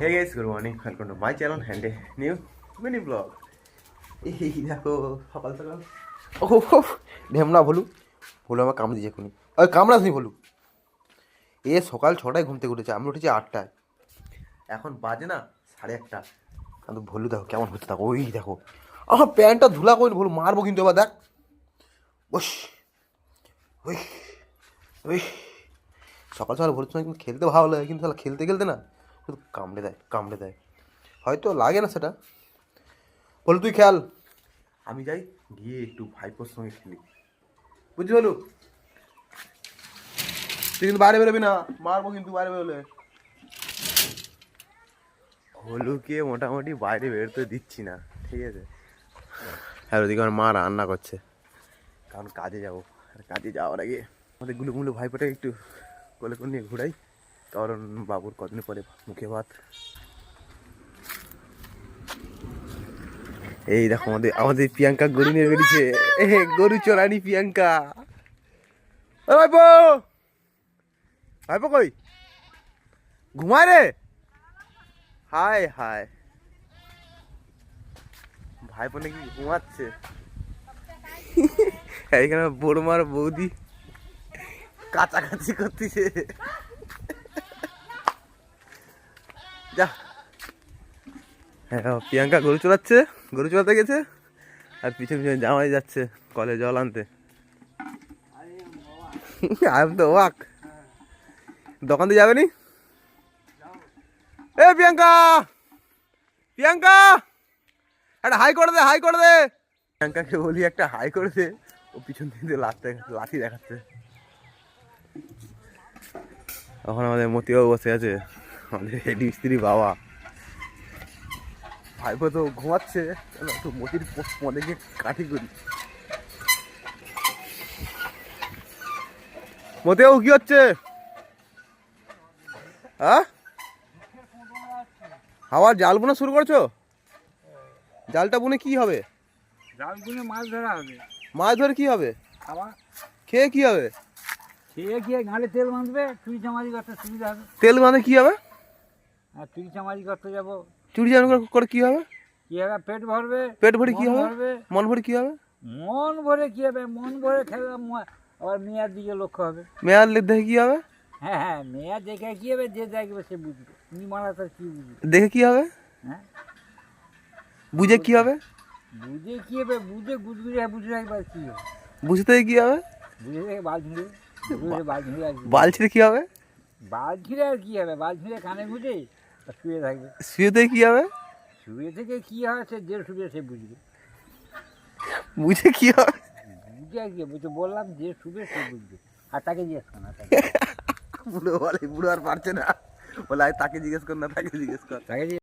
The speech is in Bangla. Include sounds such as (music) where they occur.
Hey guys good morning welcome to my channel hand new mini vlog এই দেখো সকাল সকাল। ও ঢেমনা ভুলু। ভুলু আমার কামড়ে দিয়েছে এখনই। ওই কামড়াস নি এ সকাল ছটায় ঘুম থেকে উঠেছে আমি উঠেছি আটটায়। এখন বাজে না সাড়ে একটা কিন্তু ভুলু দেখো কেমন হচ্ছে দেখো ওই দেখো। আমার প্যান্টটা ধুলা করে ভুলু মারবো কিন্তু এবার দেখ। বস ওই ওই সকাল সকাল ভোরের সময় কিন্তু খেলতে ভালো লাগে কিন্তু তাহলে খেলতে খেলতে না শুধু কামড়ে দেয় কামড়ে দেয়। হয়তো লাগে না সেটা। বল তুই খেয়াল। আমি যাই গিয়ে একটু ভাইপোর সঙ্গে খেলি। বুঝলি বলু? তুই কিন্তু বাইরে বেরোবি না মারবো কিন্তু বাইরে বেরোলে। হলুকে মোটামুটি বাইরে বেরোতে দিচ্ছি না ঠিক আছে? আর ওদিকে আমার মা রান্না করছে। কারণ কাজে যাব। আর কাজে যাওয়ার আগে আমাদেরগুলো গুলো ভাইপোটা একটু কোলে করে নিয়ে ঘুরাই। কারণ বাবুর কদিন পরে মুখে ভাত। এই দেখো আমাদের আমাদের প্রিয়াঙ্কা গরু নিয়ে বেরিয়েছে। গরু চড়ানি প্রিয়াঙ্কা। ভাইপো! কই? ঘুমায় রে? হায় হায়। ভাইপো নাকি ঘুমাচ্ছে। এইখানে বড়মার বৌদি কাছাকাছি করতেছে। যা। হ্যাঁ প্রিয়াঙ্কা গরু চড়াচ্ছে, গরু চড়াতে গেছে, আর পিছনে পিছনে জামাই যাচ্ছে, কলে জল আনতে। আমি তো, ওয়াক। দোকান দিয়ে যাবে নি? এ, প্রিয়াঙ্কা! প্রিয়াঙ্কা! একটা হাই করে দে, হাই করে দে। প্রিয়াঙ্কাকে বলি একটা হাই করে দে, ও পিছন থেকে লাঠি লাঠি দেখাচ্ছে। তখন আমাদের মতিবাবু বসে আছে। আমাদের হেড স্ত্রী বাবা। ভাইপো তো ঘুমাচ্ছে। একটু মতির গিয়ে কাঠি করি। মতিবাবু কি হচ্ছে? হ্যাঁ? হাওয়ার জাল বোনা শুরু করছ? জালটা বুনে কি হবে? জাল গুনে মাছ ধরা হবে। মাছ ধরে কি হবে? খাওয়া খেয়ে কি হবে? খেয়ে খেয়ে ঘালে তেল বাঁধবে চুরি চামারি করতে সুবিধা হবে। তেল মানে কি হবে? আর চুরি চামারি করতে যাব চুরি জানো করে কি হবে কি হবে পেট ভরবে পেট ভরে কি হবে মন ভরে কি হবে মন ভরে কি হবে মন ভরে খেলে আবার মেয়ার দিকে লক্ষ্য হবে মেয়ার দেখে কি হবে হ্যাঁ হ্যাঁ মেয়ার দেখে কি হবে যে দেখবে সে বুঝবে তুমি মারা তার কি বুঝবে দেখে কি হবে হ্যাঁ বুঝে কি হবে বুঝে কি হবে বুঝে গুজগুজে বুঝে একবার কি হবে বুঝতে কি হবে বুঝে দেখে বাল ঝুড়ে বুঝে বাল ঝুড়ে বাল ছিঁড়ে কি হবে বাল ঝুড়ে আর কি হবে বাল ঝুড়ে কানে আর শুয়ে থাকবে। শুয়েতে কী হবে? শুয়ে থেকে কী হয় সে যে শুবে সে বুঝবে। বুঝে কী হবে? বুঝে আর বুঝে বললাম যে শুবে সে বুঝবে। আর তাকে জিজ্ঞেস কর না (laughs) বুড়ো বলে বুড়ো আর পারছে না। বলে তাকে জিজ্ঞেস কর না তাকে জিজ্ঞেস কর। তাকে